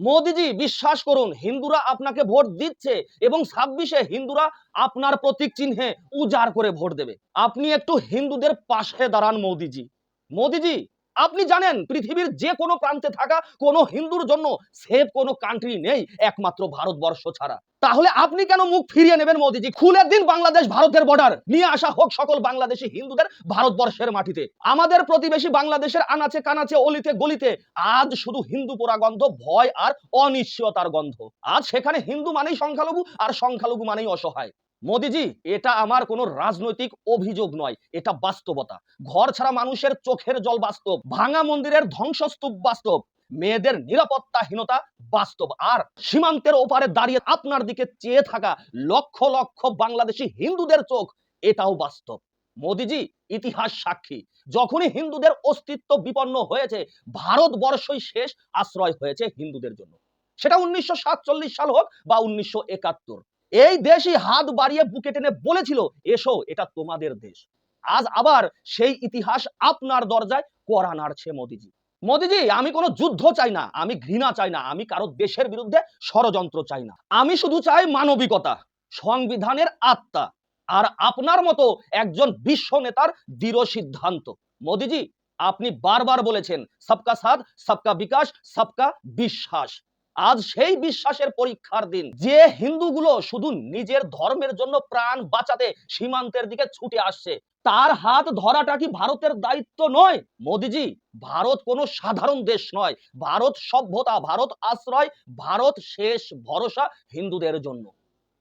মোদিজি, বিশ্বাস করুন, হিন্দুরা আপনাকে ভোট দিচ্ছে এবং ছাব্বিশে হিন্দুরা আপনার প্রতীক চিহ্নে উজাড় করে ভোট দেবে। আপনি একটু হিন্দুদের পাশে দাঁড়ান মোদিজি। মোদিজি, আপনি জানেন পৃথিবীর যে কোনো প্রান্তে থাকা কোনো হিন্দুর জন্য সেফ কোনো কান্ট্রি নেই, একমাত্র ভারতবর্ষ ছাড়া। তাহলে আপনি কেন মুখ ফিরিয়ে নেবেন মোদিজি? খুলে দিন বাংলাদেশ ভারতের বর্ডার নিয়ে আসা হোক সকল বাংলাদেশি হিন্দুদের ভারতবর্ষের মাটিতে। আমাদের প্রতিবেশী বাংলাদেশের আনাচে কানাচে, অলিতে গলিতে, আজ শুধু হিন্দু পোড়া গন্ধ, ভয় আর অনিশ্চয়তার গন্ধ। আজ সেখানে হিন্দু মানেই সংখ্যালঘু আর সংখ্যালঘু মানেই অসহায়। মোদিজি, এটা আমার কোনো রাজনৈতিক অভিযোগ নয়, এটা বাস্তবতা। ঘর ছাড়া মানুষের চোখের জল বাস্তব, ভাঙা মন্দিরের ধ্বংসস্তূপ বাস্তব। মেয়েদের নিরাপত্তাহীনতা বাস্তব। আর সীমান্তের ওপারে দাঁড়িয়ে আপনার দিকে চেয়ে থাকা লক্ষ লক্ষ বাংলাদেশি হিন্দুদের চোখ, এটাও বাস্তব। মোদিজি, ইতিহাস সাক্ষী। যখনই হিন্দুদের অস্তিত্ব বিপন্ন হয়েছে, ভারতবর্ষই শেষ আশ্রয় হয়েছে হিন্দুদের জন্য। সেটা উনিশশো সাতচল্লিশ সাল হোক বা উনিশশো একাত্তর। এই দেশই হাত বাড়িয়ে বুকে টেনে বলেছিল, এসো, এটা তোমাদের দেশ। আজ আবার সেই ইতিহাস আপনার দরজায় করা নাড়ছে মোদিজি। মোদিজি, আমি কোনো যুদ্ধ চাই না, আমি ঘৃণা চাই না, আমি কারও দেশের বিরুদ্ধে ষড়যন্ত্র চাই না। আমি শুধু চাই মানবিকতা, সংবিধানের আত্মা, আর আপনার মতো একজন বিশ্ব নেতার দৃঢ় সিদ্ধান্ত। মোদিজি, আপনি বারবার বলেছেন, সবকা সাথ, সবকা বিকাশ, সবকা বিশ্বাস। আজ সেই বিশ্বাসের পরীক্ষার দিন। যে হিন্দুগুলো শুধু নিজের ধর্মের জন্য প্রাণ বাঁচাতে সীমান্তের দিকে ছুটে আসছে, তার হাত ধরাটা কি ভারতের দায়িত্ব নয়? মোদিজি, ভারত কোনো সাধারণ দেশ নয়। ভারত সভ্যতা, ভারত আশ্রয়, ভারত শেষ ভরসা হিন্দুদের জন্য।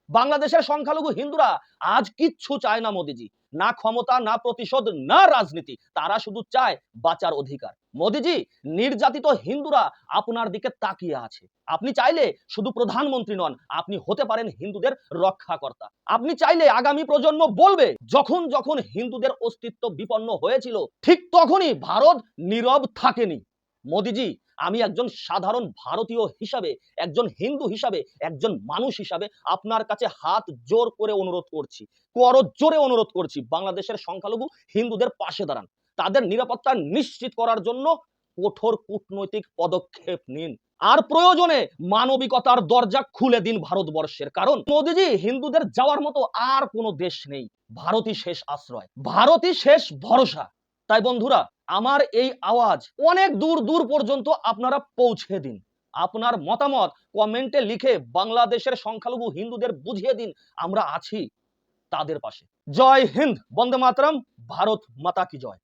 বাংলাদেশের সংখ্যালঘু হিন্দুরা আজ কিচ্ছু চায় না মোদিজি। না ক্ষমতা, না প্রতিশোধ, না রাজনীতি, তারা শুধু চায় বাঁচার অধিকার। মোদিজি, নির্যাতিত হিন্দুরা আপনার দিকে তাকিয়ে আছে। আপনি চাইলে শুধু প্রধানমন্ত্রী নন, আপনি হতে পারেন হিন্দুদের রক্ষাকর্তা। আপনি চাইলে আগামী প্রজন্ম বলবে, যখন যখন হিন্দুদের অস্তিত্ব বিপন্ন হয়েছিল, ঠিক তখনই ভারত নীরব থাকেনি। মোদিজি আমি একজন সাধারণ ভারতীয় হিসাবে, একজন হিন্দু হিসাবে, একজন মানুষ হিসাবে আপনার কাছে হাত জোর করে অনুরোধ করছি। কর জোরে অনুরোধ করছি, বাংলাদেশের সংখ্যালঘু হিন্দুদের পাশে দাঁড়ান। তাদের নিরাপত্তা নিশ্চিত করার জন্য কঠোর কূটনৈতিক পদক্ষেপ নিন। আর প্রয়োজনে মানবিকতার দরজা খুলে দিন ভারতবর্ষের, কারণ মোদিজি হিন্দুদের যাওয়ার মতো আর কোনো দেশ নেই। ভারতই শেষ আশ্রয়। ভারতই শেষ ভরসা। তাই বন্ধুরা আমার এই আওয়াজ অনেক দূর দূর পর্যন্ত আপনারা পৌঁছে দিন। আপনার মতামত কমেন্টে লিখে বাংলাদেশের সংখ্যালঘু হিন্দুদের বুঝিয়ে দিন, আমরা আছি তাদের পাশে। জয় হিন্দ, বন্দে মাতরম, ভারত মাতা কি জয়।